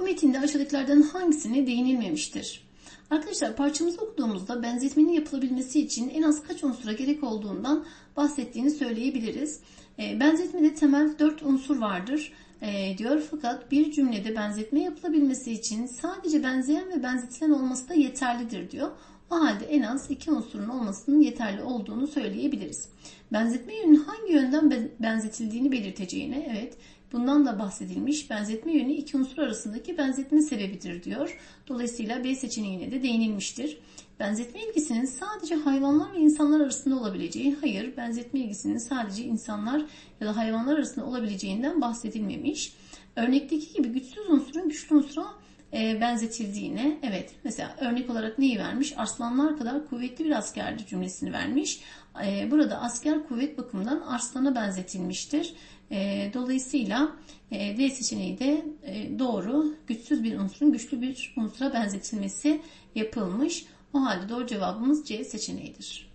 Bu metinde aşağıdakilerden hangisine değinilmemiştir? Arkadaşlar parçamızı okuduğumuzda benzetmenin yapılabilmesi için en az kaç unsura gerek olduğundan bahsettiğini söyleyebiliriz. E, benzetmede temel 4 unsur vardır e, diyor fakat bir cümlede benzetme yapılabilmesi için sadece benzeyen ve benzetilen olması da yeterlidir diyor. O halde en az iki unsurun olmasının yeterli olduğunu söyleyebiliriz. Benzetme yönünün hangi yönden benzetildiğini belirteceğine evet bundan da bahsedilmiş. Benzetme yönü iki unsur arasındaki benzetme sebebidir diyor. Dolayısıyla B seçeneğine de değinilmiştir. Benzetme ilgisinin sadece hayvanlar ve insanlar arasında olabileceği, hayır benzetme ilgisinin sadece insanlar ya da hayvanlar arasında olabileceğinden bahsedilmemiş. Örnekteki gibi güçsüz unsura e, benzetildiğine, evet mesela örnek olarak neyi vermiş? Arslanlar kadar kuvvetli bir askerdi cümlesini vermiş. E, burada asker kuvvet bakımından arslana benzetilmiştir. E, dolayısıyla e, D seçeneği de e, doğru. Güçsüz bir unsurun güçlü bir unsura benzetilmesi yapılmış. O halde doğru cevabımız C seçeneğidir.